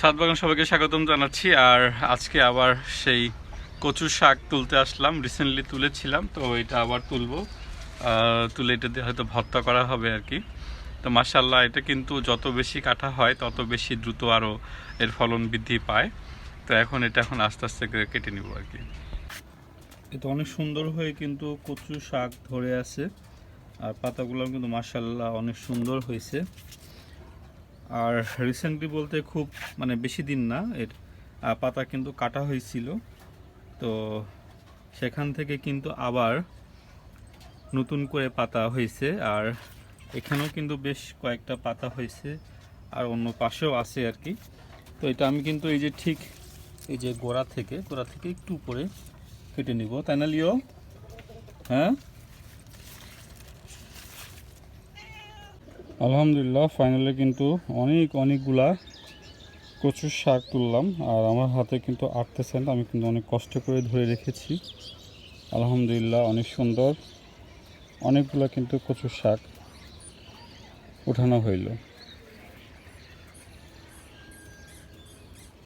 সাত বাগান সবাইকে স্বাগতম জানাচ্ছি। আর আজকে আবার সেই কচুর শাক তুলতে আসলাম। রিসেন্টলি তুলেছিলাম, তো এটা আবার তুলবো। তুলে এটা দিয়ে হয়তো ভর্তা করা হবে আর কি। তো মাসাল্লাহ এটা কিন্তু যত বেশি কাটা হয়, তত বেশি দ্রুত আরও এর ফলন বৃদ্ধি পায়। তো এখন এটা এখন আস্তে আস্তে কেটে নিব আর কি। এটা অনেক সুন্দর হয়ে কিন্তু কচু শাক ধরে আছে। আর পাতাগুলো কিন্তু মাসাল্লাহ অনেক সুন্দর হয়েছে। আর রিসেন্টলি বলতে খুব মানে বেশি দিন না, এর পাতা কিন্তু কাটা হয়েছিল। তো সেখান থেকে কিন্তু আবার নতুন করে পাতা হয়েছে, আর এখানেও কিন্তু বেশ কয়েকটা পাতা হয়েছে, আর অন্য পাশেও আছে আর কি। তো এটা আমি কিন্তু এই যে ঠিক এই যে গোড়া থেকে গোড়া থেকে একটু উপরে কেটে নিব। তাই না, লিও? হ্যাঁ? আলহামদুলিল্লাহ ফাইনালি কিন্তু অনেক, অনেকগুলা কচুর শাক তুললাম। আর আমার হাতে কিন্তু আটতেছে না আমি কিন্তু অনেক কষ্ট করে ধরে রেখেছি। আলহামদুলিল্লাহ, অনেক সুন্দর। অনেকগুলা কিন্তু কচুর শাক উঠানো হইল।